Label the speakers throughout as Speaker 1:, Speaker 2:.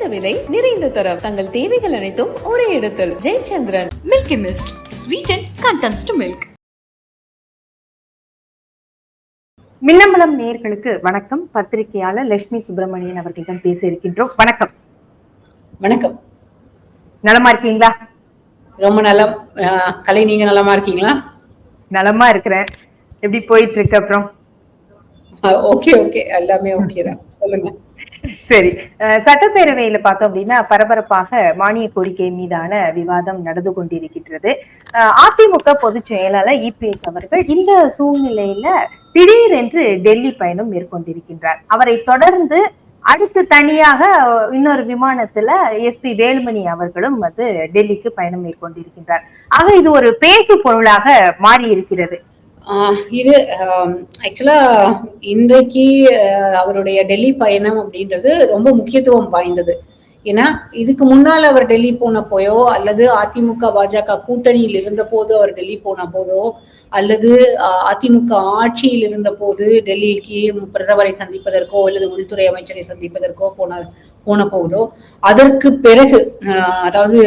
Speaker 1: குறைந்த விலை நிறைந்த தரம். தங்கள் தேவைகள் அனைத்தும் ஒரே இடத்தில். Jayachandran.
Speaker 2: Milky Mist, sweetened contents to milk.
Speaker 3: Minnambalam நேயர்களுக்கு வணக்கம். பத்திரிகையாளர் லட்சுமி சுப்பிரமணியன் அவர்களிடம் பேச இருக்கின்றோம். வணக்கம்.
Speaker 4: வணக்கம்.
Speaker 3: நலமா இருக்கீங்களா?
Speaker 4: ரொம்ப நலம் கலை நீங்க நலமா இருக்கீங்களா?
Speaker 3: நலமா இருக்கிறேன். எப்படி போயிட்டு இருக்கு அப்புறம்?
Speaker 4: Okay okay. எல்லாமே ஓகே தான். சொல்லுங்க.
Speaker 3: சரி அஹ், சட்டப்பேரவையில பார்த்தோம் அப்படின்னா பரபரப்பாக மானிய கோரிக்கை மீதான விவாதம் நடந்து கொண்டிருக்கின்றது. அஹ், அதிமுக பொதுச் செயலாளர் இபிஎஸ் அவர்கள் இந்த சூழ்நிலையில திடீரென்று டெல்லி பயணம் மேற்கொண்டிருக்கின்றார். அவரை தொடர்ந்து அடுத்து தனியாக இன்னொரு விமானத்துல எஸ்பி வேலுமணி அவர்களும் வந்து டெல்லிக்கு பயணம் மேற்கொண்டிருக்கின்றார். ஆக இது ஒரு பேசு பொருளாக மாறி இருக்கிறது
Speaker 4: இது ஆக்சுவலா இன்றைக்கு அவருடைய டெல்லி பயணம் அப்படின்றது ரொம்ப முக்கியத்துவம் வாய்ந்தது. ஏன்னா இதுக்கு முன்னால் அவர் டெல்லி போன போயோ அல்லது அதிமுக பாஜக கூட்டணியில் இருந்த போது அவர் டெல்லி போன போதோ அல்லது அதிமுக ஆட்சியில் இருந்த போது டெல்லிக்கு பிரதமரை சந்திப்பதற்கோ அல்லது உள்துறை அமைச்சரை சந்திப்பதற்கோ போன போன போதோ அதற்கு பிறகு அதாவது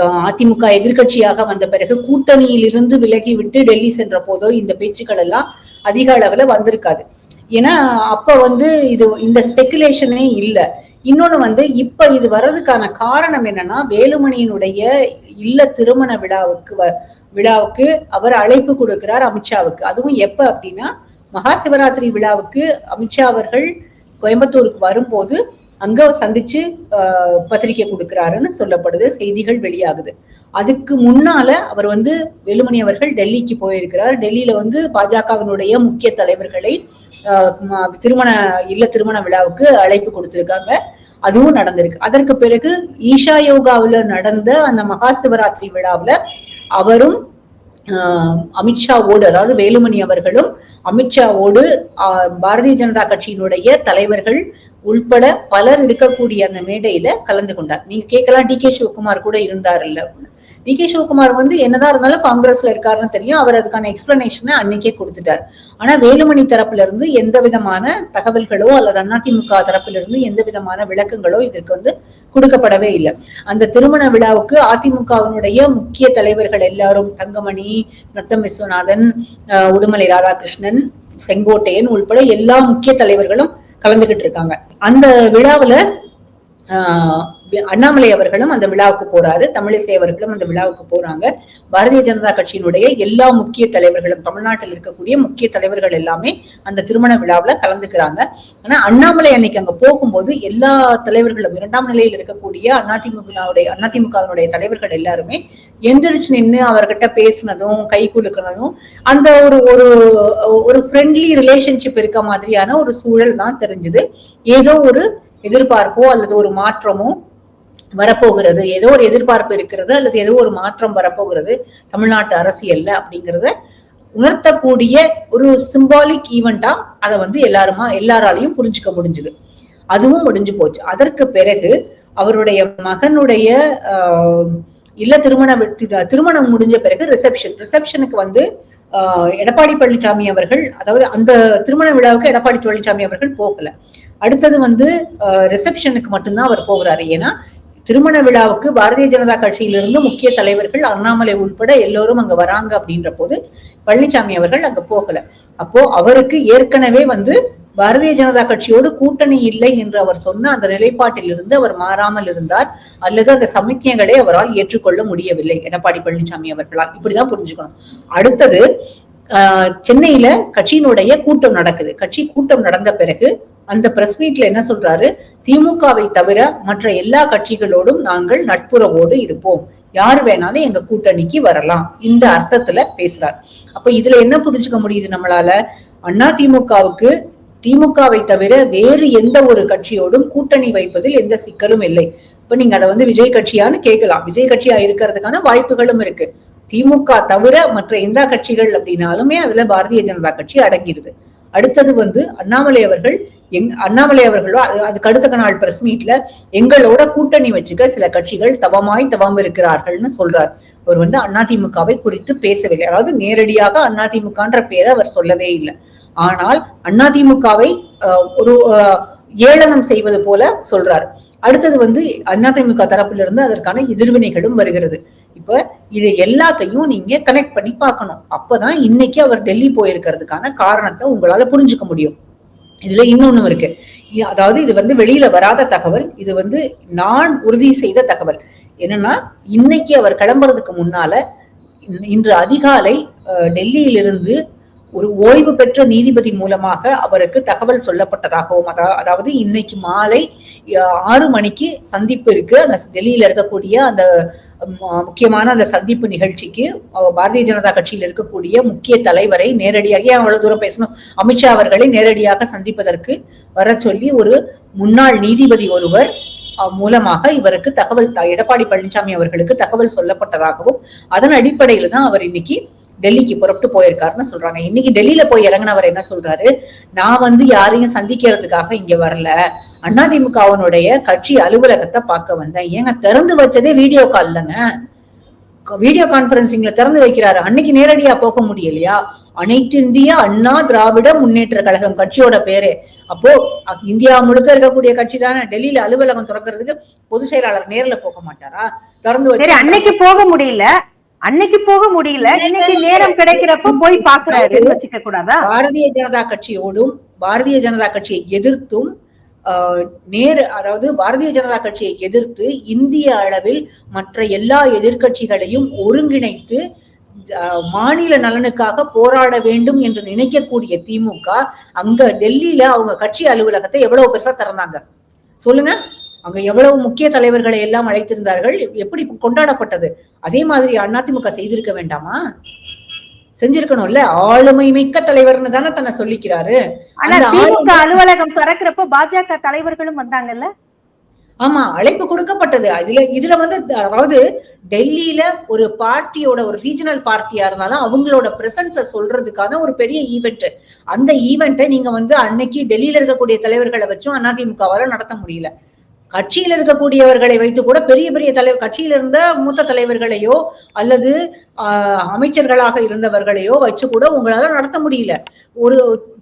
Speaker 4: அதிமுக எதிர்க்கட்சியாக வந்த பிறகு கூட்டணியில் இருந்து விலகி விட்டு டெல்லி சென்ற போதோ இந்த பேச்சுக்கள் எல்லாம் அதிக அளவுல வந்திருக்காது. ஏன்னா அப்ப வந்து இது இந்த ஸ்பெகுலேஷனே இல்லை. இன்னொன்னு வந்து இப்ப இது வர்றதுக்கான காரணம் என்னன்னா வேலுமணியினுடைய இல்ல திருமண விழாவுக்கு வ- விழாவுக்கு அவர் அழைப்பு கொடுக்கிறார் அமித்ஷாவுக்கு. அதுவும் எப்ப அப்படின்னா மகா சிவராத்திரி விழாவுக்கு அமித்ஷா அவர்கள் கோயம்புத்தூருக்கு வரும்போது அங்க சந்திச்சு பத்திரிக்கை கொடுக்கிறாருன்னு சொல்லப்படுது செய்திகள் வெளியாகுது. அதுக்கு முன்னால அவர் வந்து வேலுமணி அவர்கள் டெல்லிக்கு போயிருக்கிறார். டெல்லியில வந்து பாஜகவினுடைய முக்கிய தலைவர்களை திருமண இல்ல திருமண விழாவுக்கு அழைப்பு கொடுத்திருக்காங்க. அதுவும் நடந்திருக்கு. அதற்கு பிறகு ஈஷா யோகாவில் நடந்த அந்த மகா சிவராத்திரி விழாவில் அவரும் அமித்ஷாவோடு அதாவது வேலுமணி அவர்களும் அமித்ஷாவோடு ஆஹ், பாரதிய ஜனதா கட்சியினுடைய தலைவர்கள் உள்பட பலர் இருக்கக்கூடிய அந்த மேடையில கலந்து கொண்டார். நீங்க கேட்கலாம் டி கே சிவகுமார் கூட இருந்தார் இல்ல. வி கே சிவகுமார் வந்து என்னதான் இருந்தாலும் காங்கிரஸ்ல இருக்காருன்னு தெரியும். அவர் அதுக்கான எக்ஸ்பிளனேஷனை அன்னைக்கே கொடுத்துட்டார். ஆனா வேலுமணி தரப்புல இருந்து எந்த விதமான தகவல்களோ அல்லது அதிமுக தரப்புல இருந்து எந்த விதமான விளக்கங்களோ இதற்கு வந்து கொடுக்கப்படவே இல்லை. அந்த திருமண விழாவுக்கு அதிமுகவினுடைய முக்கிய தலைவர்கள் எல்லாரும் தங்கமணி நத்தம் விஸ்வநாதன் ஆஹ் உடுமலை ராதாகிருஷ்ணன் செங்கோட்டையன் உள்பட எல்லா முக்கிய தலைவர்களும் கலந்துகிட்டு இருக்காங்க. அந்த விழாவுல ஆஹ் அண்ணாமலை அவர்களும் அந்த விழாவுக்கு போறாரு. தமிழிசை அவர்களும் அந்த விழாவுக்கு போறாங்க. பாரதிய ஜனதா கட்சியினுடைய எல்லா முக்கிய தலைவர்களும் தமிழ்நாட்டில் இருக்கக்கூடிய முக்கிய தலைவர்கள் எல்லாமே அந்த திருமண விழாவில் கலந்துக்கிறாங்க. ஆனா அண்ணாமலை அன்னைக்கு அங்க போகும்போது எல்லா தலைவர்களும் இரண்டாம் நிலையில் இருக்கக்கூடிய அதிமுகவுடைய அதிமுகவினுடைய தலைவர்கள் எல்லாருமே எந்திரிச்சு நின்று அவர்கிட்ட பேசினதும் கை குலுக்கினதும் அந்த ஒரு ஒரு ஒரு ஃப்ரெண்ட்லி ரிலேஷன்ஷிப் இருக்க மாதிரியான ஒரு சூழல் தான் தெரிஞ்சுது. ஏதோ ஒரு எதிர்பார்ப்போ அல்லது ஒரு மாற்றமோ வரப்போகிறது? ஏதோ ஒரு எதிர்பார்ப்பு இருக்கிறது அல்லது ஏதோ ஒரு மாற்றம் வரப்போகிறது? தமிழ்நாட்டு அரசியல்ல அப்படிங்கிறத உணர்த்தக்கூடிய ஒரு சிம்பாலிக் ஈவெண்டா அதை வந்து எல்லாருமா எல்லாராலையும் புரிஞ்சுக்க முடிஞ்சுது. அதுவும் முடிஞ்சு போச்சு. அதற்கு பிறகு அவருடைய மகனுடைய ஆஹ், இல்ல திருமண திருமணம் முடிஞ்ச பிறகு ரிசப்ஷன் ரிசப்ஷனுக்கு வந்து ஆஹ், எடப்பாடி பழனிசாமி அவர்கள் அதாவது அந்த திருமண விழாவுக்கு எடப்பாடி பழனிசாமி அவர்கள் போகல. அடுத்தது வந்து ரிசப்ஷனுக்கு மட்டும்தான் அவர் போகிறாரு. ஏன்னா திருமண விழாவுக்கு பாரதிய ஜனதா கட்சியிலிருந்து முக்கிய தலைவர்கள் அண்ணாமலை உள்பட எல்லோரும் அங்க வராங்க அப்படின்ற போது பழனிசாமி அவர்கள் அங்க போகல. அப்போ அவருக்கு ஏற்கனவே வந்து பாரதிய ஜனதா கட்சியோடு கூட்டணி இல்லை என்று அவர் சொன்ன அந்த நிலைப்பாட்டிலிருந்து அவர் மாறாமல் இருந்தார். அல்லது அந்த சமிக்ஞைகளை அவரால் ஏற்றுக்கொள்ள முடியவில்லை எடப்பாடி பழனிசாமி அவர்களால். இப்படிதான் புரிஞ்சுக்கணும். அடுத்தது ஆஹ், சென்னையில கட்சியினுடைய கூட்டம் நடக்குது. கட்சி கூட்டம் நடந்த பிறகு அந்த பிரஸ் மீட்ல என்ன சொல்றாரு? திமுகவை தவிர மற்ற எல்லா கட்சிகளோடும் நாங்கள் நட்புறவோடு இருப்போம். யார் வேணாலும் எங்க கூட்டணிக்கு வரலாம். இந்த அர்த்தத்துல பேசுறார். அப்ப இதுல என்ன புரிஞ்சுக்க முடியுது நம்மளால? அண்ணா திமுகவுக்கு திமுகவை தவிர வேறு எந்த ஒரு கட்சியோடும் கூட்டணி வைப்பதில் எந்த சிக்கலும் இல்லை. இப்ப நீங்க அதை வந்து விஜய் கட்சியான்னு கேட்கலாம். விஜய் கட்சியா இருக்கிறதுக்கான வாய்ப்புகளும் இருக்கு. திமுக தவிர மற்ற எந்த கட்சிகள் அப்படின்னாலுமே அதுல பாரதிய ஜனதா கட்சி அடங்கிடுது அடுத்தது வந்து அண்ணாமலை அவர்கள் எங் அண்ணாமலை அவர்களோ அது- அதுக்கு அடுத்த நாள் பிரஸ் மீட்ல எங்களோட கூட்டணி வச்சுக்க சில கட்சிகள் தவமாய் தவம் இருக்கிறார்கள்னு சொல்றார். அவர் வந்து அதிமுகவை குறித்து பேசவில்லை. அதாவது நேரடியாக அதிமுகன்ற பேரை அவர் சொல்லவே இல்லை. ஆனால் அதிமுகவை ஒரு ஏளனம் செய்வது போல சொல்றார். அடுத்தது வந்து அதிமுக தரப்புல இருந்து அதற்கான எதிர்வினைகளும் வருகிறது. இப்ப இது எல்லாத்தையும் நீங்க கனெக்ட் பண்ணி பார்க்கணும். அப்பதான் இன்னைக்கு அவர் டெல்லி போயிருக்கிறதுக்கான காரணத்தை உங்களால புரிஞ்சுக்க முடியும். இதுல இன்னொன்னு இருக்கு. அதாவது இது வந்து வெளியில வராத தகவல் இது வந்து நான் உறுதி செய்த தகவல். என்னன்னா இன்னைக்கு அவர் கிளம்புறதுக்கு முன்னால இன்று அதிகாலை அஹ், டெல்லியிலிருந்து ஒரு ஓய்வு பெற்ற நீதிபதி மூலமாக அவருக்கு தகவல் சொல்லப்பட்டதாகவும் அதாவது இன்னைக்கு மாலை ஆறு மணிக்கு சந்திப்பு இருக்கு. அந்த டெல்லியில இருக்கக்கூடிய அந்த முக்கியமான அந்த சந்திப்பு நிகழ்ச்சிக்கு பாரதிய ஜனதா கட்சியில் இருக்கக்கூடிய முக்கிய தலைவரை நேரடியாக ஏன் அவ்வளவு தூரம் பேசணும்? அமித்ஷா அவர்களை நேரடியாக சந்திப்பதற்கு வர சொல்லி ஒரு முன்னாள் நீதிபதி ஒருவர் மூலமாக இவருக்கு தகவல் எடப்பாடி பழனிசாமி அவர்களுக்கு தகவல் சொல்லப்பட்டதாகவும் அதன் அடிப்படையில தான் அவர் இன்னைக்கு டெல்லிக்கு புறப்பட்டு போயிருக்காருன்னு சொல்றாங்க. இன்னைக்கு டெல்லியில போய் இறங்கினவர் என்ன சொல்றாரு? நான் வந்து யாரையும் சந்திக்கிறதுக்காக இங்க வரல. அதிமுகவினுடைய கட்சி அலுவலகத்தை பார்க்க வந்தேன். ஏங்க திறந்து வச்சதே வீடியோ கால்லங்க வீடியோ கான்பரன்சிங்ல திறந்து வைக்கிறாரு. அன்னைக்கு நேரடியா போக முடியலையா? அனைத்து இந்திய அண்ணா திராவிட முன்னேற்ற கழகம் கட்சியோட பேரு. அப்போ இந்தியா முழுக்க இருக்கக்கூடிய கட்சி தானே. டெல்லியில அலுவலகம் திறக்கிறதுக்கு பொதுச் செயலாளர் நேர்ல போக மாட்டாரா? திறந்து வச்சு
Speaker 3: அன்னைக்கு போக முடியல. அன்னைக்கு போக முடியல. இன்னைக்கு நேரம் கிடைக்கிறப்ப போய் கூடாதா
Speaker 4: பாரதிய ஜனதா கட்சியோடும் பாரதிய ஜனதா கட்சியை எதிர்த்தும் நேர் அதாவது பாரதிய ஜனதா கட்சியை எதிர்த்து இந்திய அளவில் மற்ற எல்லா எதிர்கட்சிகளையும் ஒருங்கிணைத்து மாநில நலனுக்காக போராட வேண்டும் என்று நினைக்கக்கூடிய திமுக அங்க டெல்லியில அவங்க கட்சி அலுவலகத்தை எவ்வளவு பெருசா திறந்தாங்க? சொல்லுங்க. அங்க எவ்வளவு முக்கிய தலைவர்களை எல்லாம் அழைத்திருந்தார்கள்? எப்படி கொண்டாடப்பட்டது? அதே மாதிரி அதிமுக செய்திருக்க வேண்டாமா? செஞ்சிருக்கணும்ல? ஆளுமை மிக்க தலைவர்னு தானே தன்னை சொல்லிக்கிறாரு.
Speaker 3: அலுவலகம் திறக்கிறப்ப பாஜக தலைவர்களும் வந்தாங்கல்ல?
Speaker 4: ஆமா அழைப்பு கொடுக்கப்பட்டது. இதுல இதுல வந்து அதாவது டெல்லியில ஒரு பார்ட்டியோட ஒரு ரீஜனல் பார்ட்டியா இருந்தாலும் அவங்களோட பிரசன்ஸ சொல்றதுக்கான ஒரு பெரிய ஈவெண்ட் அந்த ஈவெண்ட்டை நீங்க வந்து அன்னைக்கு டெல்லியில இருக்கக்கூடிய தலைவர்களை வச்சும் அதிமுகவால நடத்த முடியல. கட்சியில் இருக்கக்கூடியவர்களை வைத்து கூட பெரிய பெரிய தலைவர் கட்சியில் இருந்த மூத்த தலைவர்களையோ அல்லது அமைச்சர்களாக இருந்தவர்களையோ வச்சு கூட உங்களால நடத்த முடியல. ஒரு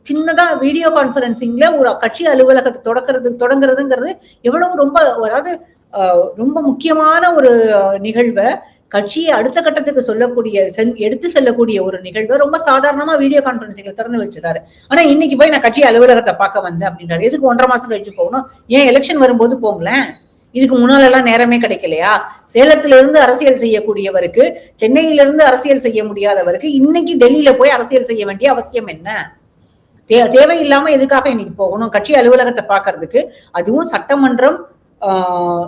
Speaker 4: சின்னதா வீடியோ கான்பரன்சிங்ல ஒரு கட்சி அலுவலகத்தை தொடக்கிறது தொடங்குறதுங்கிறது எவ்வளவு ரொம்ப அதாவது ரொம்ப முக்கியமான ஒரு நிகழ்வை. கட்சியை அடுத்த கட்டத்துக்கு சொல்லக்கூடிய சென்- எடுத்து செல்லக்கூடிய ஒரு நிகழ்வை ரொம்ப சாதாரணமா வீடியோ கான்பரன்சிங்ல திறந்து வச்சிருக்காரு ஆனா இன்னைக்கு போய் நான் கட்சி அலுவலகத்தை பார்க்க வந்தேன் அப்படின்றாரு. எதுக்கு ஒன்றரை மாசம் கழிச்சு போகணும்? ஏன் எலெக்ஷன் வரும்போது போங்களேன். இதுக்கு முன்னால எல்லாம் நேரமே கிடைக்கலையா? சேலத்துல இருந்து அரசியல் செய்யக்கூடியவருக்கு சென்னையிலிருந்து அரசியல் செய்ய முடியாதவருக்கு இன்னைக்கு டெல்லியில போய் அரசியல் செய்ய வேண்டிய அவசியம் என்ன? தே- தேவையில்லாம எதுக்காக இன்னைக்கு போகணும்? கட்சி அலுவலகத்தை பாக்குறதுக்கு அதுவும் சட்டமன்றம் ஆஹ்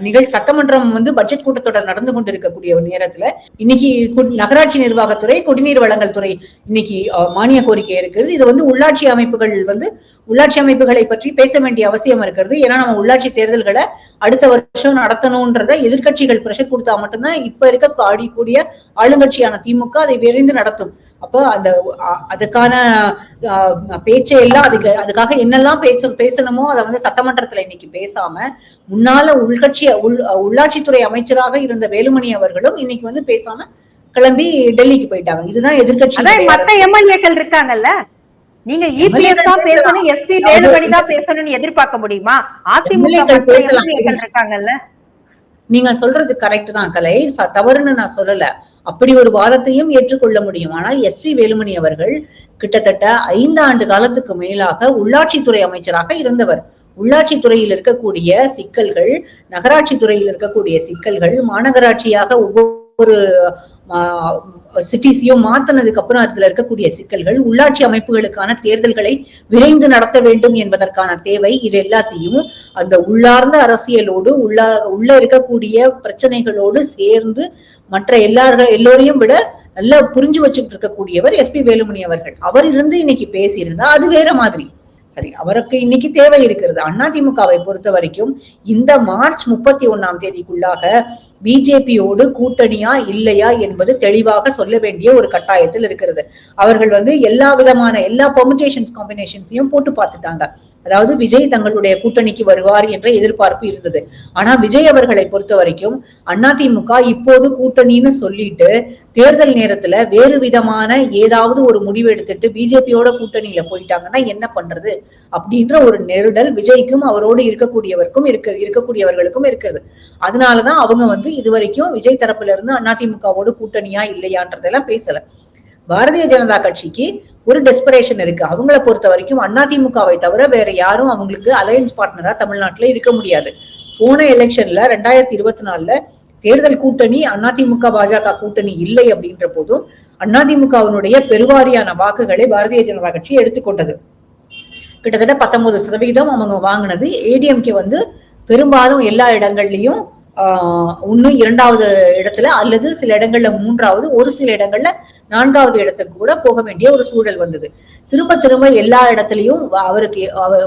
Speaker 4: நிகழ் சட்டமன்றம் வந்து பட்ஜெட் கூட்டத்தொடர் நடந்து கொண்டிருக்கக்கூடிய ஒரு நேரத்துல இன்னைக்கு கு- நகராட்சி நிர்வாகத்துறை குடிநீர் வழங்கல் துறை இன்னைக்கு மானிய கோரிக்கை இருக்கிறது. இது வந்து உள்ளாட்சி அமைப்புகள் வந்து உள்ளாட்சி அமைப்புகளை பற்றி பேச வேண்டிய அவசியம் இருக்கிறது. ஏன்னா நம்ம உள்ளாட்சி தேர்தல்களை அடுத்த வருஷம் நடத்தணும்ன்றத எதிர்க்கட்சிகள் பிரஷர் கொடுத்தா மட்டும்தான் இப்ப இருக்க ஆடிக்கூடிய ஆளுங்கட்சியான திமுக அதை விரைந்து நடத்தும். அப்ப அந்த அதுக்கான ஆஹ், பேச்சை எல்லாம் அதுக்கு அதுக்காக என்னெல்லாம் பேச பேசணுமோ அதை வந்து சட்டமன்றத்துல இன்னைக்கு பேசாம முன்னால உள்கட்சி உள் உள்ளாட்சித்துறை அமைச்சராக இருந்த வேலுமணி அவர்களும் இன்னைக்கு வந்து பேசாம கிளம்பி டெல்லிக்கு போயிட்டாங்க. இதுதான் எதிர்கட்சி
Speaker 3: மத்த எம்எல்ஏக்கள் இருக்காங்கல்ல? நீங்க இபிஎஸ் தான் பேசணும் எஸ்பி வேலுமணி தான் பேசணும்னு எதிர்பார்க்க முடியுமா? அதிமுக
Speaker 4: பேசலாம்.
Speaker 3: இருக்காங்கல்ல?
Speaker 4: நீங்க சொல்றது கரெக்ட் தான் கலை தவறுன்னு நான் சொல்லல. அப்படி ஒரு வாதத்தையும் ஏற்றுக்கொள்ள முடியும். ஆனால் எஸ் வி வேலுமணி அவர்கள் கிட்டத்தட்ட ஐந்து ஆண்டு காலத்துக்கு மேலாக உள்ளாட்சித்துறை அமைச்சராக இருந்தவர். உள்ளாட்சித்துறையில் இருக்கக்கூடிய சிக்கல்கள் நகராட்சி துறையில் இருக்கக்கூடிய சிக்கல்கள் மாநகராட்சியாக ஒவ்வொரு சிட்டிஸையும் மாத்தினதுக்கு அப்புறம் அதுல இருக்கக்கூடிய சிக்கல்கள் உள்ளாட்சி அமைப்புகளுக்கான தேர்தல்களை விரைந்து நடத்த வேண்டும் என்பதற்கான தேவை இது எல்லாத்தையும் அந்த உள்ளார்ந்த அரசியலோடு உள்ளா உள்ள இருக்கக்கூடிய பிரச்சனைகளோடு சேர்ந்து மற்ற எல்லார்கள் எல்லோரையும் விட நல்லா புரிஞ்சு வச்சுட்டு இருக்கக்கூடியவர் எஸ்பி வேலுமணி அவர்கள். அவர் இருந்து இன்னைக்கு பேசியிருந்தா அது வேற மாதிரி. சரி அவருக்கு இன்னைக்கு தேவை இருக்கிறது. அதிமுகவை பொறுத்த வரைக்கும் இந்த மார்ச் முப்பத்தி ஒண்ணாம் தேதிக்குள்ளாக பிஜேபியோடு கூட்டணியா இல்லையா என்பது தெளிவாக சொல்ல வேண்டிய ஒரு கட்டாயத்தில் இருக்கிறது. அவர்கள் வந்து எல்லா விதமான எல்லா பெர்முடேஷன்ஸ் காம்பினேஷன்ஸையும் போட்டு பார்த்துட்டாங்க. அதாவது விஜய் தங்களுடைய கூட்டணிக்கு வருவார் என்ற எதிர்பார்ப்பு இருந்தது. ஆனா விஜய் அவர்களை பொறுத்த வரைக்கும் அதிமுக இப்போது கூட்டணின்னு சொல்லிட்டு தேர்தல் நேரத்துல வேறு விதமான ஏதாவது ஒரு முடிவு எடுத்துட்டு பிஜேபியோட கூட்டணியில போயிட்டாங்கன்னா என்ன பண்றது? அப்படின்ற ஒரு நெருடல் விஜய்க்கும் அவரோடு இருக்கக்கூடியவருக்கும் இருக்க இருக்கக்கூடியவர்களுக்கும் இருக்குது. அதனாலதான் அவங்க வந்து இதுவரைக்கும் விஜய் தரப்புல இருந்து அதிமுகவோட கூட்டணியா இல்லையான்றதெல்லாம் பேசல. பாரதிய ஜனதா கட்சிக்கு ஒரு டெஸ்பரேஷன் இருக்கு. அவங்கள பொறுத்த வரைக்கும் அதிமுகவை தவிர வேற யாரும் அவங்களுக்கு அலையன்ஸ் பார்ட்னரா தமிழ்நாட்டுல இருக்க முடியாது. போன எலெக்ஷன்ல ரெண்டாயிரத்தி இருபத்தி நாலுல தேர்தல் கூட்டணி அதிமுக பாஜக கூட்டணி இல்லை அப்படின்ற போதும் அதிமுகவினுடைய பெருவாரியான வாக்குகளை பாரதிய ஜனதா கட்சி எடுத்துக்கொண்டது. கிட்டத்தட்ட பத்தொன்பது சதவிகிதம் அவங்க வாங்கினது. ஏடிஎம்கே வந்து பெரும்பாலும் எல்லா இடங்கள்லயும் ஆஹ் ஒண்ணு இரண்டாவது இடத்துல அல்லது சில இடங்கள்ல மூன்றாவது ஒரு சில இடங்கள்ல நான்காவது இடத்துக்கு கூட போக வேண்டிய ஒரு சூழல் வந்தது. திரும்ப திரும்ப எல்லா இடத்துலயும் அவருக்கு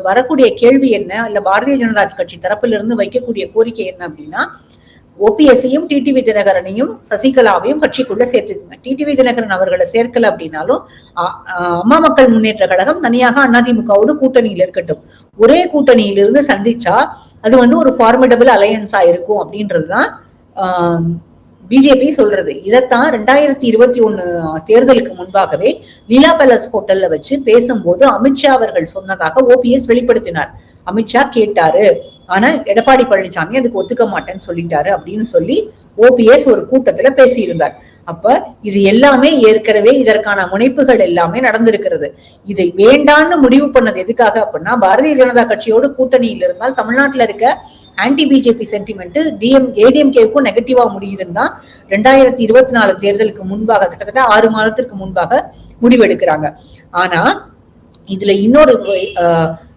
Speaker 4: வரக்கூடிய கேள்வி என்ன இல்ல பாரதிய ஜனதா கட்சி தரப்பிலிருந்து வைக்கக்கூடிய கோரிக்கை என்ன அப்படின்னா ஓபிஎஸ்சியும் டிடிவி தினகரனையும் சசிகலாவையும் கட்சிக்குள்ள சேர்த்துக்குங்க. டிடிவி தினகரன் அவர்களை சேர்க்கல அப்படின்னாலும் அம்மா மக்கள் முன்னேற்ற கழகம் தனியாக அதிமுகவோடு கூட்டணியில் இருக்கட்டும். ஒரே கூட்டணியிலிருந்து சந்திச்சா அது வந்து ஒரு ஃபார்மிடபிள் அலையன்ஸா இருக்கும் அப்படின்றதுதான் பிஜேபி சொல்றது. இதைத்தான் ரெண்டாயிரத்தி இருபத்தி ஒண்ணு தேர்தலுக்கு முன்பாகவே லீலா பேலஸ் ஹோட்டல்ல வச்சு பேசும்போது அமித்ஷா அவர்கள் சொன்னதாக ஓபிஎஸ் வெளிப்படுத்தினார். அமித்ஷா கேட்டாரு ஆனா எடப்பாடி பழனிசாமி அதுக்கு ஒத்துக்க மாட்டேன்னு சொல்லிட்டாரு அப்படின்னு சொல்லி ஓபிஎஸ் ஒரு கூட்டத்துல பேசியிருந்தார். அப்ப இது எல்லாமே ஏற்கனவே இதற்கான முனைப்புகள் எல்லாமே நடந்திருக்கிறது. இதை வேண்டான்னு முடிவு பண்ணது எதுக்காக அப்படின்னா பாரதிய ஜனதா கட்சியோடு கூட்டணியில் இருந்தால் தமிழ்நாட்டுல இருக்க ஆன்டி பிஜேபி சென்டிமெண்ட் டிஎம் ஏடிஎம்கேவுக்கும் நெகட்டிவா முடியுதுன்னு தான் ரெண்டாயிரத்தி இருபத்தி நாலு தேர்தலுக்கு முன்பாக கிட்டத்தட்ட ஆறு மாதத்திற்கு முன்பாக முடிவெடுக்கிறாங்க. ஆனா இதுல இன்னொரு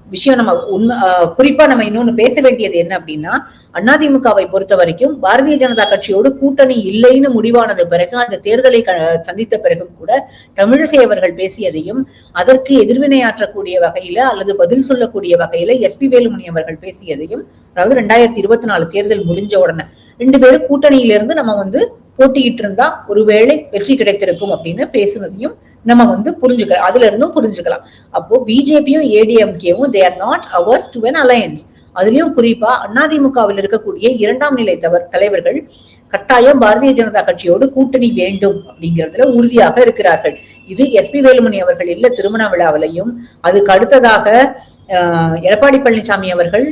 Speaker 4: விஷயம் நம்ம உண்மை குறிப்பா நம்ம இன்னொன்னு பேச வேண்டியது என்ன அப்படின்னா அதிமுகவை பொறுத்த வரைக்கும் பாரதிய ஜனதா கட்சியோடு கூட்டணி இல்லைன்னு முடிவானது பிறகு அந்த தேர்தலை க- சந்தித்த பிறகும் கூட தமிழிசை அவர்கள் பேசியதையும் அதற்கு எதிர்வினையாற்றக்கூடிய வகையில அல்லது பதில் சொல்லக்கூடிய வகையில எஸ்பி வேலுமணி அவர்கள் பேசியதையும் அதாவது ரெண்டாயிரத்தி இருபத்தி நாலு தேர்தல் முடிஞ்ச உடனே ரெண்டு பேரும் கூட்டணியிலிருந்து நம்ம வந்து போட்டியிட்டு இருந்தா ஒருவேளை வெற்றி கிடைத்திருக்கும் அப்படின்னு பேசுனதையும் நம்ம வந்து புரிஞ்சுக்கலாம். அதுல இருந்தும் புரிஞ்சுக்கலாம். அப்போ பிஜேபியும் ஏடிஎம்கேவும் they are not averse to an alliance அதுலயும் குறிப்பா அதிமுகவில் இருக்கக்கூடிய இரண்டாம் நிலை தவர் தலைவர்கள் கட்டாயம் பாரதிய ஜனதா கட்சியோடு கூட்டணி வேண்டும் அப்படிங்கிறதுல உறுதியாக இருக்கிறார்கள். இது எஸ் பி வேலுமணி அவர்கள் இல்ல திருமண விழாவிலையும் அதுக்கு அடுத்ததாக எடப்பாடி பழனிசாமி அவர்கள்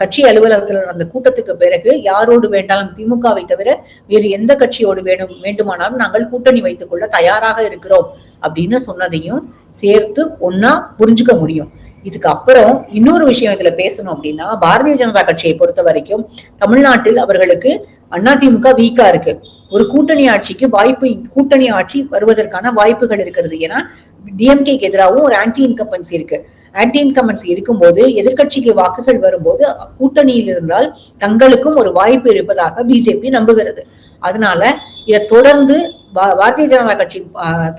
Speaker 4: கட்சி அலுவலகத்தில் நடந்த கூட்டத்துக்கு பிறகு யாரோடு வேண்டாலும் திமுகவை தவிர வேறு எந்த கட்சியோடு வேணும் வேண்டுமானாலும் நாங்கள் கூட்டணி வைத்துக் கொள்ள தயாராக இருக்கிறோம் அப்படின்னு சொன்னதையும் சேர்த்து ஒன்னா புரிஞ்சுக்க முடியும். இதுக்கு அப்புறம் இன்னொரு விஷயம் இதுல பேசணும் அப்படின்னா பாரதிய ஜனதா கட்சியை பொறுத்த வரைக்கும் தமிழ்நாட்டில் அவர்களுக்கு அதிமுக வீக்கா இருக்கு. ஒரு கூட்டணி ஆட்சிக்கு வாய்ப்பு கூட்டணி ஆட்சி வருவதற்கான வாய்ப்புகள் இருக்கிறது. ஏன்னா டிஎம்கேக்கு எதிராகவும் ஒரு ஆன்டி இன்கம்பன்சி இருக்கு. ஆன்டி இன்கமெண்ட்ஸ் இருக்கும்போது எதிர்கட்சிக்கு வாக்குகள் வரும்போது கூட்டணியில் இருந்தால் தங்களுக்கும் ஒரு வாய்ப்பு இருப்பதாக பிஜேபி நம்புகிறது. அதனால இதை தொடர்ந்து பா- பாரதிய ஜனதா கட்சி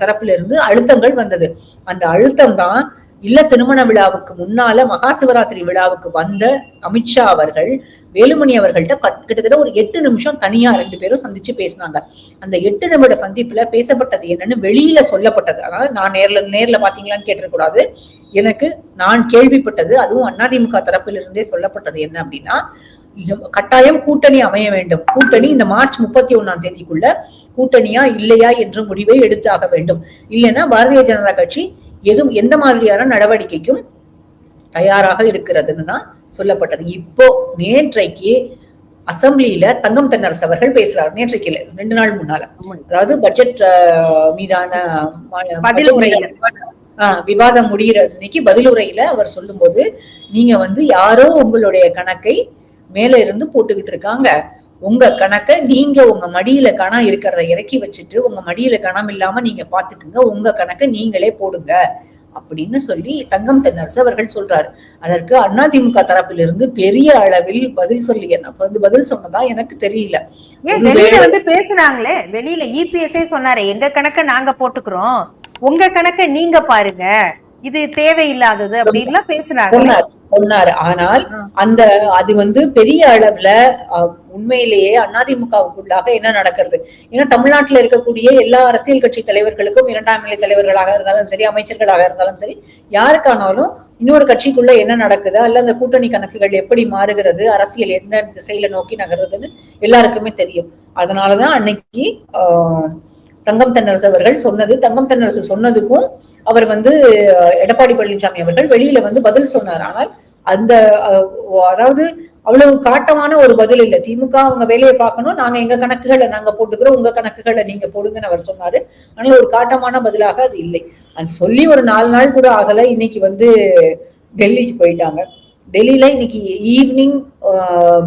Speaker 4: தரப்பிலிருந்து அழுத்தங்கள் வந்தது. அந்த அழுத்தம் தான் இல்ல திருமண விழாவுக்கு முன்னால மகா சிவராத்திரி விழாவுக்கு வந்த அமித்ஷா அவர்கள் வேலுமணி அவர்கள்ட்ட கட்- கிட்டத்தட்ட ஒரு எட்டு நிமிஷம் தனியா ரெண்டு பேரும் சந்திச்சு பேசினாங்க. அந்த எட்டு நிமிட சந்திப்புல பேசப்பட்டது என்னன்னு வெளியில சொல்லப்பட்டது. அதாவது நான் நேர்ல நேர்ல பாத்தீங்களான்னு கேட்டிருக்கூடாது எனக்கு நான் கேள்விப்பட்டது அதுவும் அதிமுக தரப்பிலிருந்தே சொல்லப்பட்டது என்ன அப்படின்னா கட்டாயம் கூட்டணி அமைய வேண்டும். கூட்டணி இந்த மார்ச் முப்பத்தி ஒண்ணாம் தேதிக்குள்ள கூட்டணியா இல்லையா என்ற முடிவை எடுத்தாக வேண்டும். இல்லைன்னா பாரதிய ஜனதா கட்சி எதுவும் எந்த மாதிரியான நடவடிக்கைக்கும் தயாராக இருக்கிறதுன்னு தான் சொல்லப்பட்டது. இப்போ நேற்றைக்கு அசெம்பிளியில தங்கம் தென்னரசு அவர்கள் பேசுறாரு. நேற்றைக்கு ரெண்டு நாள் முன்னால. அதாவது பட்ஜெட் மீதான
Speaker 3: பதில்
Speaker 4: ஆஹ், விவாதம் முடிகிற இன்னைக்கு பதிலுரையில அவர் சொல்லும்போது நீங்க வந்து யாரோ உங்களுடைய கணக்கை மேல இருந்து போட்டுக்கிட்டு இருக்காங்க. உங்க கணக்கை நீங்க உங்க மடியில கணம் இருக்கிறத இறக்கி வச்சுட்டு உங்க மடியில கணம் இல்லாம நீங்க பாத்துக்குங்க. உங்க கணக்கை நீங்களே போடுங்க. அப்படின்னு சொல்லி தங்கம் தென்னரசு அவர்கள் சொல்றாரு. அதற்கு அதிமுக தரப்பிலிருந்து பெரிய அளவில் பதில் சொல்லி என்ன வந்து பதில் சொன்னதா எனக்கு தெரியல.
Speaker 3: வெளியில வந்து பேசுனாங்களே? வெளியில இபிஎஸ்ஏ சொன்னாரு எங்க கணக்க நாங்க போட்டுக்கிறோம். உங்க கணக்க நீங்க பாருங்க. இது தேவையில்லாதது அப்படின்லாம் பேசுறாங்க
Speaker 4: சொன்னார். ஆனால். அந்த அது வந்து பெரிய அளவுல உண்மையிலேயே அதிமுகவுக்குள்ளாக என்ன நடக்கிறது? ஏன்னா தமிழ்நாட்டுல இருக்கக்கூடிய எல்லா அரசியல் கட்சி தலைவர்களுக்கும் இரண்டாம் நிலை தலைவர்களாக இருந்தாலும் சரி அமைச்சர்களாக இருந்தாலும் சரி யாருக்கானாலும் இன்னொரு கட்சிக்குள்ள என்ன நடக்குது? அல்ல அந்த கூட்டணி கணக்குகள் எப்படி மாறுகிறது? அரசியல் எந்த திசையில நோக்கி நகருதுன்னு எல்லாருக்குமே தெரியும். அதனாலதான் அன்னைக்கு தங்கம் தென்னரசு அவர்கள் சொன்னது. தங்கம் தென்னரசு சொன்னதுக்கும் அவர் வந்து எடப்பாடி பழனிசாமி அவர்கள் வெளியில வந்து பதில் சொன்னார். ஆனால் அந்த அஹ், அதாவது அவ்வளவு காட்டமான ஒரு பதில் இல்லை. திமுக அவங்க வேலையை பார்க்கணும் நாங்க எங்க கணக்குகளை நாங்க போட்டுக்கிறோம் உங்க கணக்குகளை நீங்க போடுங்கன்னு அவர் சொன்னாரு. ஆனால் ஒரு காட்டமான பதிலாக அது இல்லை. அது சொல்லி ஒரு நாலு நாள் கூட ஆகல. இன்னைக்கு வந்து டெல்லிக்கு போயிட்டாங்க. டெல்லியில இன்னைக்கு ஈவினிங்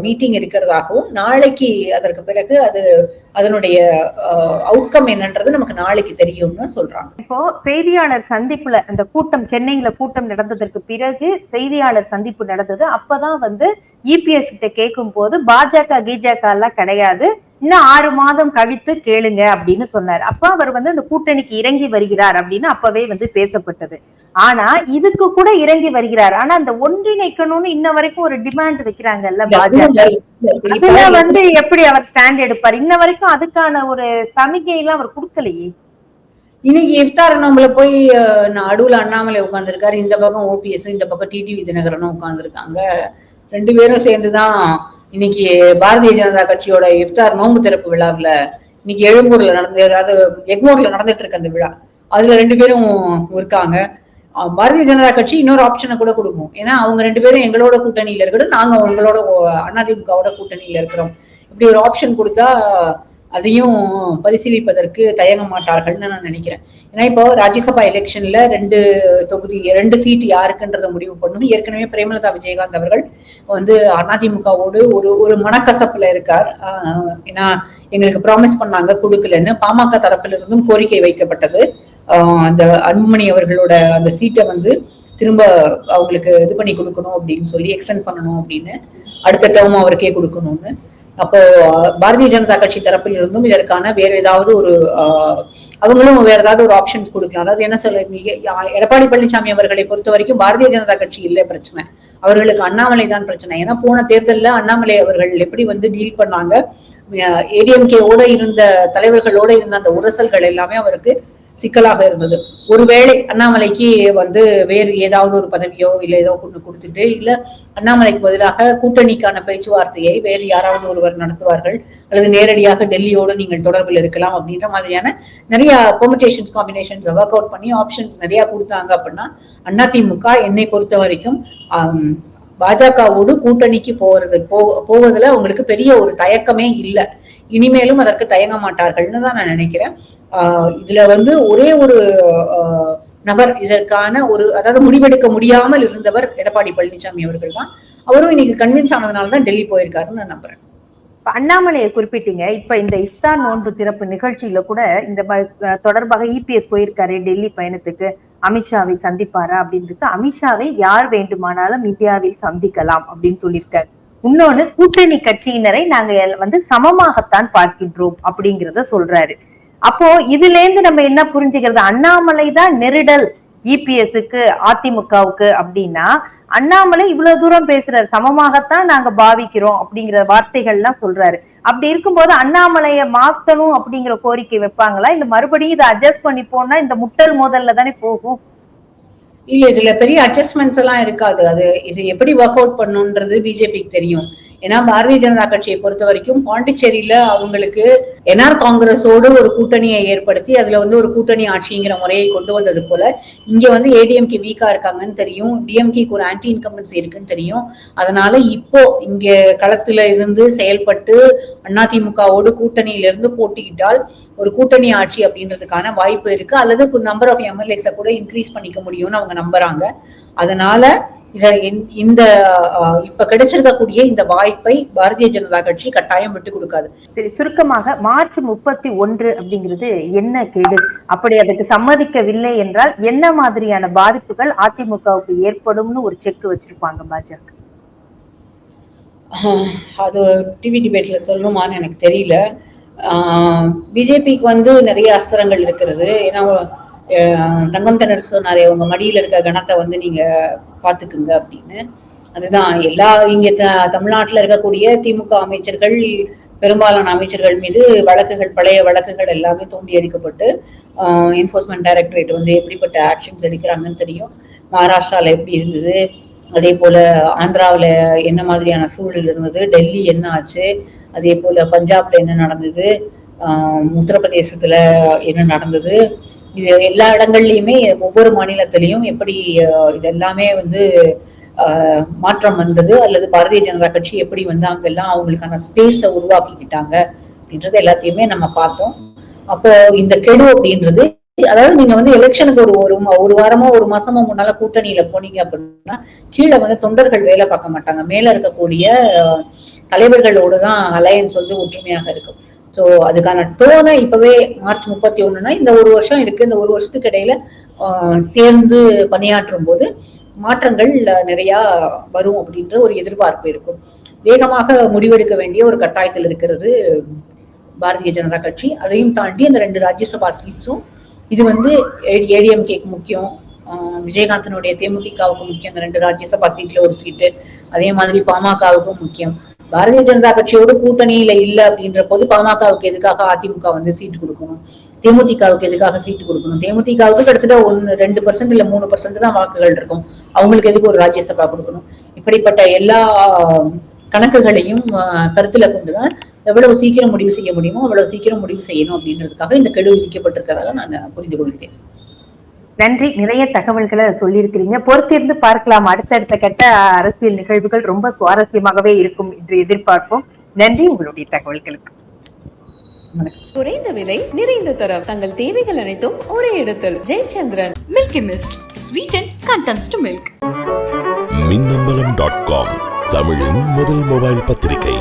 Speaker 4: மீட்டிங் இருக்கிறதாகவும் நாளைக்கு அதற்கு பிறகு அது அதனுடைய அவுட்கம் என்னன்றது நமக்கு நாளைக்கு தெரியும்னு சொல்றாங்க.
Speaker 3: இப்போ செய்தியாளர் சந்திப்புல அந்த கூட்டம் சென்னையில கூட்டம் நடந்ததற்கு பிறகு செய்தியாளர் சந்திப்பு நடந்தது. அப்பதான் வந்து இபிஎஸ் கிட்ட கேட்கும் போது பாஜக கிஜக எல்லாம் கிடையாது. இன்னும் ஆறு மாதம் கழித்து கேளுங்க அப்படின்னு சொன்னார். அப்ப அவர் வந்து அந்த கூட்டணிக்கு இறங்கி வருகிறார் அப்படின்னு அப்பவே வந்து பேசப்பட்டது. ஆனா இதுக்கு கூட இறங்கி வருகிறார். ஆனா அந்த ஒன்றிணைக்கணும்னு இன்ன வரைக்கும் ஒரு டிமாண்ட் வைக்கிறாங்கல்ல பாஜக. அதுல வந்து எப்படி அவர் ஸ்டாண்ட் எடுப்பார்? இன்ன வரைக்கும் அதுக்கான ஒரு சமிகை எல்லாம் அவர் கொடுக்கலையே.
Speaker 4: இன்னைக்கு இஃப்தார் நம்மள போய் அடுவுல அண்ணாமலை உட்கார்ந்திருக்காரு. இந்த பக்கம் ஓபிஎஸ் இந்த பக்கம் டிடிவி தினகரனும் உட்கார்ந்திருக்காங்க. ரெண்டு பேரும் சேர்ந்துதான் இன்னைக்கு பாரதிய ஜனதா கட்சியோட இஃப்தார் நோன்பு திறப்பு விழாவுல இன்னைக்கு எழும்பூர்ல நடந்து அதாவது எக்மோர்ல நடந்துட்டு இருக்கு அந்த விழா. அதுல ரெண்டு பேரும் இருக்காங்க. பாரதிய ஜனதா கட்சி இன்னொரு ஆப்ஷனை கூட கொடுக்கும். ஏன்னா அவங்க ரெண்டு பேரும் எங்களோட கூட்டணியில இருக்கட்டும் நாங்க அவங்களோட அதிமுகவோட கூட்டணியில இருக்கிறோம். இப்படி ஒரு ஆப்ஷன் கொடுத்தா அதையும் பரிசீலிப்பதற்கு தயங்க மாட்டார்கள்னு நான் நினைக்கிறேன். ஏன்னா இப்போ ராஜ்யசபா எலெக்ஷன்ல ரெண்டு தொகுதி ரெண்டு சீட் யாருக்குன்றத முடிவு பண்ணணும் ஏற்கனவே பிரேமலதா விஜயகாந்த் அவர்கள் வந்து அதிமுகவோடு ஒரு ஒரு மனக்கசப்புல இருக்கார். ஏன்னா எங்களுக்கு ப்ராமிஸ் பண்ணாங்க கொடுக்கலன்னு. பாமக தரப்பில் இருந்தும் கோரிக்கை வைக்கப்பட்டது. அந்த அன்புமணி அவர்களோட அந்த சீட்டை வந்து திரும்ப அவங்களுக்கு இது பண்ணி கொடுக்கணும் அப்படின்னு சொல்லி எக்ஸ்டெண்ட் பண்ணணும் அப்படின்னு அடுத்த டேர்ம் அவருக்கே கொடுக்கணும்னு. அப்போ பாரதிய ஜனதா கட்சி தரப்பில் இருந்தும் இதற்கான வேற ஏதாவது ஒரு அவங்களும் வேற ஏதாவது ஒரு ஆப்ஷன்ஸ் கொடுக்கலாம். அதாவது என்ன சொல்ல மிக- எடப்பாடி பழனிசாமி அவர்களை பொறுத்த வரைக்கும் பாரதிய ஜனதா கட்சி இல்லை பிரச்சனை. அவர்களுக்கு அண்ணாமலை தான் பிரச்சனை. ஏன்னா போன தேர்தல்ல அண்ணாமலை அவர்கள் எப்படி வந்து டீல் பண்ணாங்க? ஏடிஎம்கேவோட இருந்த தலைவர்களோட இருந்த அந்த உரசல்கள் எல்லாமே அவருக்கு சிக்கலாக இருந்தது. ஒருவேளை அண்ணாமலைக்கு வந்து வேறு ஏதாவது ஒரு பதவியோ இல்லை ஏதோ ஒன்று கொடுத்துட்டு இல்ல அண்ணாமலைக்கு பதிலாக கூட்டணிக்கான பேச்சுவார்த்தையை வேறு யாராவது ஒருவர் நடத்துவார்கள் அல்லது நேரடியாக டெல்லியோடு நீங்கள் தொடர்பில் இருக்கலாம் அப்படின்ற மாதிரியான நிறைய பெர்முடேஷன்ஸ் காம்பினேஷன்ஸ் ஒர்க் அவுட் பண்ணி ஆப்ஷன்ஸ் நிறைய கொடுத்தாங்க அப்படின்னா அதிமுக என்னை பொறுத்த வரைக்கும் பாஜகவோடு கூட்டணிக்கு போறது போ போவதுல அவங்களுக்கு பெரிய ஒரு தயக்கமே இல்லை. இனிமேலும் அதற்கு தயங்க மாட்டார்கள்னு தான் நான் நினைக்கிறேன். இதுல வந்து ஒரே ஒரு நபர் இதற்கான ஒரு அதாவது முடிவெடுக்க முடியாமல் இருந்தவர் எடப்பாடி பழனிசாமி அவர்கள் தான். அவரும் இன்னைக்கு கன்வின்ஸ் ஆனதுனால தான் டெல்லி போயிருக்காருன்னு நான் நம்புறேன்.
Speaker 3: இப்ப அண்ணாமலையை குறிப்பிட்டீங்க. இப்ப இந்த இஸ்தான் நோன்பு திறப்பு நிகழ்ச்சியில கூட இந்த தொடர்பாக இபிஎஸ் போயிருக்காரு டெல்லி பயணத்துக்கு. அமித்ஷாவை சந்திப்பாரா அப்படின்றது அமித்ஷாவை யார் வேண்டுமானாலும் இந்தியாவில் சந்திக்கலாம் அப்படின்னு சொல்லியிருக்காரு. இன்னொன்னு கூட்டணி கட்சியினரை நாங்க வந்து சமமாகத்தான் பார்க்கின்றோம் அப்படிங்கறத சொல்றாரு. அப்போ இதுல இருந்து நம்ம என்ன புரிஞ்சுக்கிறது? அண்ணாமலை தான் நெருடல் இபிஎஸ்க்கு அதிமுகவுக்கு அப்படின்னா அண்ணாமலை இவ்வளவு தூரம் பேசுறாரு. சமமாகத்தான் நாங்க பாவிக்கிறோம் அப்படிங்கிற வார்த்தைகள் எல்லாம் சொல்றாரு. அப்படி இருக்கும்போது அண்ணாமலைய மாத்தணும் அப்படிங்கிற கோரிக்கை வைப்பாங்களா? இல்ல மறுபடியும் இதை அட்ஜஸ்ட் பண்ணி போனா இந்த முட்டல் மோதல்ல தானே போகும்?
Speaker 4: இல்ல இதுல பெரிய அட்ஜஸ்ட்மெண்ட்ஸ் எல்லாம் இருக்காது. அது இது எப்படி ஒர்க் அவுட் பண்ணுன்றது பிஜேபிக்கு தெரியும். ஏன்னா பாரதிய ஜனதா கட்சியை பொறுத்த வரைக்கும் பாண்டிச்சேரியில அவங்களுக்கு என்ஆர் காங்கிரஸோடு ஒரு கூட்டணியை ஏற்படுத்தி அதுல வந்து ஒரு கூட்டணி ஆட்சிங்கிற முறையை கொண்டு வந்தது போல இங்க வந்து ஏடிஎம்கே வீக்கா இருக்காங்கன்னு தெரியும். டிஎம்கேக்கு ஒரு ஆன்டி இன்கம்பன்சி இருக்குன்னு தெரியும். அதனால இப்போ இங்க களத்துல இருந்து செயல்பட்டு அதிமுகவோடு கூட்டணியில இருந்து போட்டியிட்டால் ஒரு கூட்டணி ஆட்சி அப்படின்றதுக்கான வாய்ப்பு இருக்கு. அல்லது நம்பர் ஆஃப் எம்எல்ஏஸை கூட இன்க்ரீஸ் பண்ணிக்க முடியும்னு அவங்க நம்புறாங்க. அதனால இத இந்த- இப்ப கிடைச்சிருக்கக்கூடிய இந்த வாய்ப்பை பாரதிய ஜனதா கட்சி கட்டாயம் விட்டு கொடுக்காது.
Speaker 3: சரி சுருக்கமாக மார்ச் முப்பத்தி ஒன்று அப்படிங்கிறது என்ன கேடு? அப்படி அதுக்கு சம்மதிக்கவில்லை என்றால் என்ன மாதிரியான பாதிப்புகள் அதிமுகவுக்கு ஏற்படும்னு ஒரு செக் வச்சிருப்பாங்க பாஜக?
Speaker 4: அது டிவி டிபேட்ல சொல்லணுமான்னு எனக்கு தெரியல. பிஜேபிக்கு வந்து நிறைய அஸ்திரங்கள் இருக்கிறது. ஏன்னா தங்கம் தென்னரசு சொன்னாரே உங்க மடியில இருக்க கணத்தை வந்து நீங்க பார்த்துக்குங்க அப்படின்னு. அதுதான் எல்லா இங்க த- தமிழ்நாட்டில் இருக்கக்கூடிய திமுக அமைச்சர்கள் பெரும்பாலான அமைச்சர்கள் மீது வழக்குகள் பழைய வழக்குகள் எல்லாமே தோண்டி எடுக்கப்பட்டு என்ஃபோர்ஸ்மெண்ட் டைரக்டரேட் வந்து எப்படிப்பட்ட ஆக்ஷன்ஸ் எடுக்கிறாங்கன்னு தெரியும். மகாராஷ்டிராவில் எப்படி இருந்தது? அதே போல ஆந்திராவில் என்ன மாதிரியான சூழல் இருந்தது? டெல்லி என்ன ஆச்சு? அதே போல பஞ்சாப்ல என்ன நடந்தது? உத்தரப்பிரதேசத்துல என்ன நடந்தது? இது எல்லா இடங்கள்லயுமே ஒவ்வொரு மாநிலத்திலையும் எப்படி இது எல்லாமே வந்து ஆஹ் மாற்றம் வந்தது அல்லது பாரதிய ஜனதா கட்சி எப்படி வந்து அங்கெல்லாம் அவங்களுக்கான ஸ்பேஸை உருவாக்கிக்கிட்டாங்க அப்படின்றது எல்லாத்தையுமே நம்ம பார்த்தோம். அப்போ இந்த கெடு அப்படின்றது அதாவது நீங்க வந்து எலெக்ஷனுக்கு ஒரு ஒரு ஒரு வாரமோ ஒரு மாசமோ முன்னால கூட்டணியில போனீங்க அப்படின்னா கீழே வந்து தொண்டர்கள் வேலை பார்க்க மாட்டாங்க. மேல இருக்கக்கூடிய ஆஹ், தான் அலையன்ஸ் வந்து ஒற்றுமையாக இருக்கும். ஸோ அதுக்கான டோனை இப்பவே மார்ச் முப்பத்தி ஒன்றுனா இந்த ஒரு வருஷம் இருக்கு. இந்த ஒரு வருஷத்துக்கு இடையில சேர்ந்து பணியாற்றும் போது மாற்றங்கள் நிறையா வரும் அப்படின்ற ஒரு எதிர்பார்ப்பு இருக்கும். வேகமாக முடிவெடுக்க வேண்டிய ஒரு கட்டாயத்தில் இருக்கிறது பாரதிய ஜனதா கட்சி. அதையும் தாண்டி அந்த ரெண்டு ராஜ்யசபா சீட்ஸும் இது வந்து ஏடிஎம்கேக்கு முக்கியம். விஜயகாந்தனுடைய தேமுதிகவுக்கு முக்கியம். அந்த ரெண்டு ராஜ்யசபா சீட்ல ஒரு சீட்டு. அதே மாதிரி பாமகவுக்கும் முக்கியம். பாரதிய ஜனதா கட்சியோட கூட்டணியில இல்ல அப்படின்ற போது பாமகவுக்கு எதுக்காக அதிமுக வந்து சீட்டு கொடுக்கணும்? தேமுதிகவுக்கு எதுக்காக சீட்டு கொடுக்கணும்? தேமுதிகவுக்கு கிட்டத்தட்ட ஒன்னு ரெண்டு பர்சன்ட் இல்ல மூணு பர்சன்ட் தான் வாக்குகள் இருக்கும். அவங்களுக்கு எதுக்கு ஒரு ராஜ்யசபா கொடுக்கணும்? இப்படிப்பட்ட எல்லா கணக்குகளையும் கருத்துல கொண்டுதான் எவ்வளவு சீக்கிரம் முடிவு செய்ய முடியுமோ அவ்வளவு சீக்கிரம் முடிவு செய்யணும் அப்படின்றதுக்காக இந்த கெடு விதிக்கப்பட்டிருக்கிறதாக நான் புரிந்து கொள்கிறேன்.
Speaker 3: நன்றி. நிறைய தகவல்களை சொல்லியிருக்கிறீங்க. பொறுத்திருந்து பார்க்கலாம். அடுத்தடுத்த கட்ட அரசியல் நிகழ்வுகள் ரொம்ப சுவாரஸ்யமாகவே இருக்கும் என்று எதிர்பார்ப்போம். நன்றி. உங்களுடைய தகவல்களுக்கு.
Speaker 1: குறைந்த விலை நிறைந்த தரம். தங்கள் தேவைகள் அனைத்தும் ஒரே இடத்தில். Jayachandran.
Speaker 2: Milky Mist. Sweeten contents to milk.
Speaker 5: Minnambalam dot com தமிழின் முதல் மொபைல் பத்திரிகை.